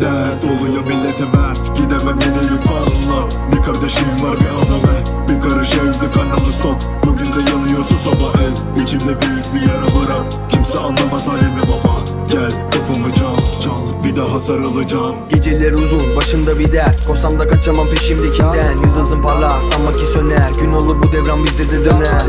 Dert oluyor millete mert. Gidemem yine yukarıla Bir kardeşim var bir adame Bir karış evde kanalı stok. Bugün de yanıyorsa soba el. İçimde büyük bir yara bırak. Kimse anlamaz halimi baba. Gel kapımı çal çal. Bir daha sarılacağım. Geceler uzun başımda bir dert. Korsam da kaçamam peşimdekinden. Yıldızım parlar sanma ki söner. Gün olur bu devran bizde de döner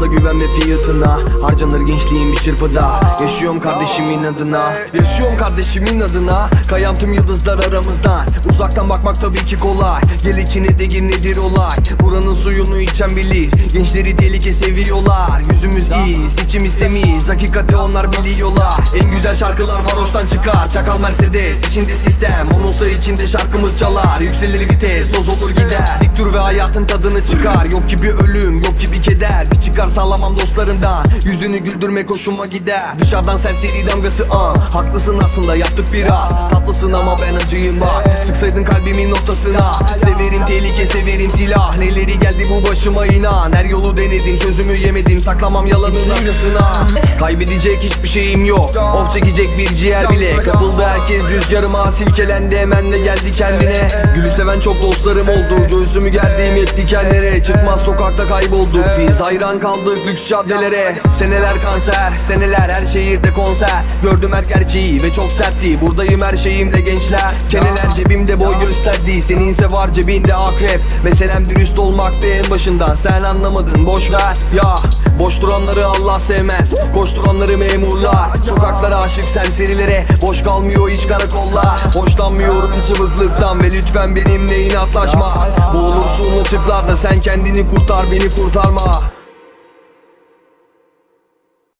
Fazla güvenme fiyatına. Harcanır gençliğim bir çırpıda. Yaşıyorum kardeşimin adına. Yaşıyorum kardeşimin adına. Kayan tüm yıldızlar aramızdan Uzaktan bakmak tabii ki kolay. Gel içine de gir nedir olay? Buranın suyunu içen bilir. Gençleri tehlike seviyorlar. Yüzümüz iyi içimiz temiz. Hakikati onlar biliyorlar. En güzel şarkılar varoştan çıkar. Çakal Mercedes içinde sistem. Onunsa içinde şarkımız çalar. Yükselir vites toz olur gider. Dik dur ve hayatın tadını çıkar. Yok ki bir ölüm yok ki bir keder. Bir çıkar sağlamam dostlarından Yüzünü güldürmek hoşuma gider. Dışarıdan serseri damgası an Haklısın aslında yaptık biraz. Tatlısın ama ben acıyım bak. Sıksaydın kalbimin noktasına. Severim tehlike severim silah. Neleri geldi bu başıma inan. Her yolu denedim sözümü yemedim. Saklamam yalanın arkasına Kaybedecek hiçbir şeyim yok. Of çekecek bir ciğer bile. Kapıldı herkes rüzgarıma Silkelendi. Hemen de geldi kendine. Gülü seven çok dostlarım oldu. Göğsümü gerdiğim hep dikenlere Çıkmaz sokakta kaybolduk biz. Hayran kaldık lüks caddelere. Seneler kanser Seneler her şehirde konser. Gördüm her gerçeği ve çok sertti. Buradayım her şeyimde gençler. Keneler cebimde boy gösterdi. Seninse var cebinde akrep. Meselem dürüst olmaktı en başından Sen anlamadın boş ver. Ya Boş duranları Allah sevmez. Koşturanları memurlar. Sokaklara aşık serserilere Boş kalmıyor hiç karakollar. Hoşlanmıyorum çıbıklıktan Ve lütfen benimle inatlaşma. Boğulursun o çıplarda Sen kendini kurtar beni kurtarma